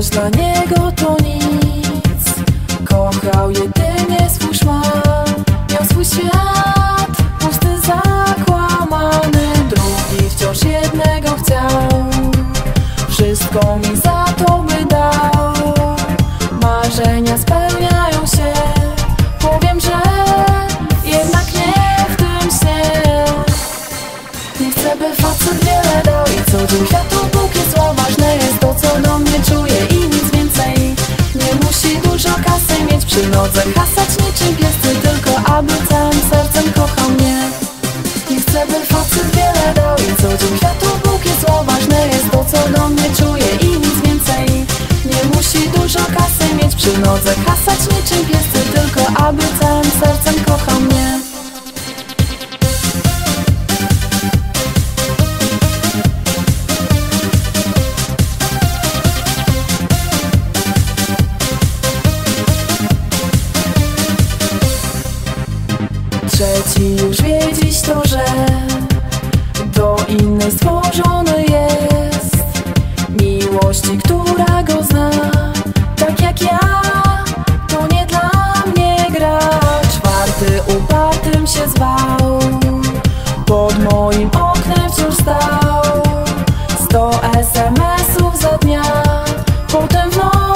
miłość dla niego to nic. Kochał jedynie swój szmal, miał swój świat pusty, zakłamany. Drugi wciąż jednego chciał, wszystko mi za to by dał. Marzenia spełniają się, powiem, że jednak nie w tym śnie. Nie chcę, by facet wiele dał I co dzień kwiatu póki zło przy nodze. Hasać niczym piescy Tylko aby całym sercem kochał mnie. Nie chcę, by facet wiele dał I co dzień kwiatu póki zło. Ważne jest to, co do mnie czuje I nic więcej. Nie musi dużo kasy mieć przy nodze. Hasać niczym piescy Tylko aby całym sercem kochał inny stworzony jest. Miłości, która go zna. Tak jak ja, to nie dla mnie gra. Czwarty upartym się zwał. Pod moim oknem wciąż stał. Sto SMS-ów za dnia. Potem w nocy